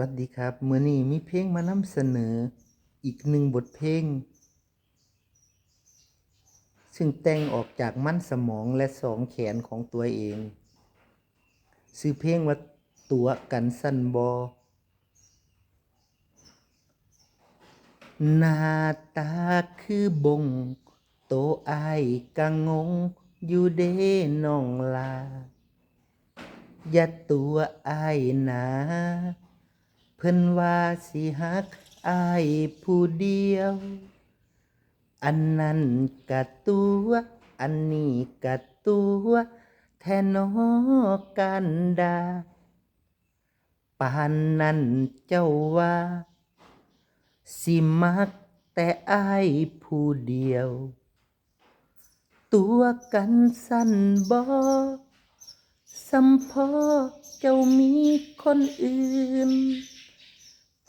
วัสดีครับเมื้อนี้มีเพลงมานำเสนออีกหนึ่งบทเพลง ซึ่งแต่งออกจากมันสมองและสองแขนของตัวเองชื่อเพลงว่าตัวกันสั้นบอหน้าตาคือบง โตอายกังงง อยู่เด้น้องลา อย่าตัวอายหนา พิ่นว่าสิฮักอายผู้เดียว อันนั้นกะตัว อันนี้กะตัว แทนอกันดาปานนั้นเจ้าว่า สิมักแต่อายผู้เดียว ตัวกันสั้นบ่สัมพอเจ้ามีคนอื่น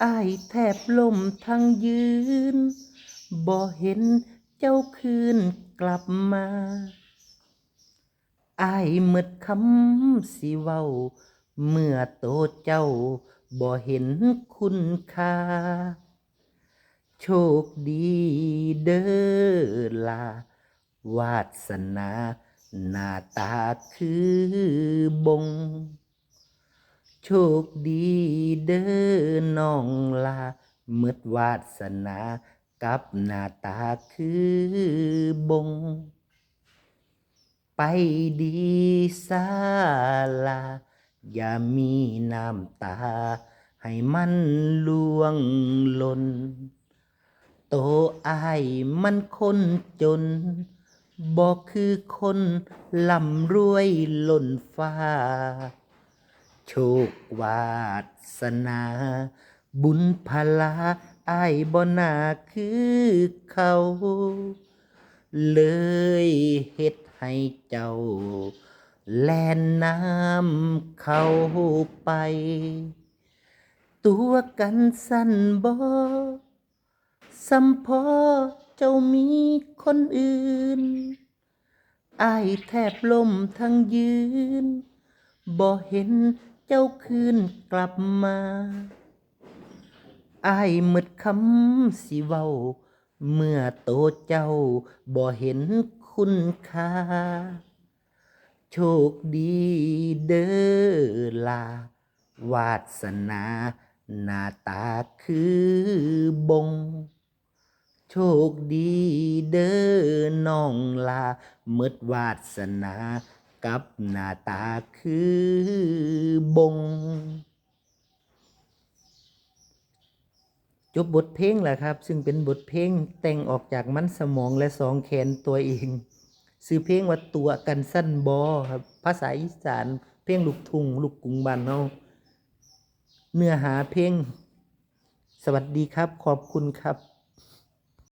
อายแทบล่มทั้งยืน บ่เห็นเจ้าคืนกลับมาอายหมดคำสิเว้า เมื่อโตเจ้าบ่เห็นคุณค่า โชคดีเด้อลา วาสนา หน้าตาคือบง โชคดีเด้อน้องลาเมื่อวาสนากับหน้าตาคือบง ไปดีสาลา อย่ามีน้ำตา ให้มันลวงหล่นโตอายมันคนจนบอกคือคนล่ำรวยล้นฟ้า โชควาสนา บุญพลาอายบ่นาคือเขา เลยเฮ็ดให้เจ้า แล่นน้ำเข้าไป ตัวกันสั้นบ่สัมพอเจ้ามีคนอื่นอายแทบล่มทั้งยืน บ่เห็น เจ้าคืนกลับมาอายหมดคำสิเว้า เมื่อโตเจ้าบ่เห็นคุณค่า โชคดีเด้อลา วาสนาหน้าตาคือบง โชคดีเด้อน้องลาเมื่อวาสนา กับหน้าตาคือบง จบบทเพลงแหละครับ ซึ่งเป็นบทเพลงแต่งออกจากมันสมองและสองแขนตัวเองซื้อเพลงว่าตัวกันสั้นบอครับ ภาษาอีสานเพลงลูกทุ่งลูกกุงบ้านเนาเนื้อหาเพลง สวัสดีครับ ขอบคุณครับ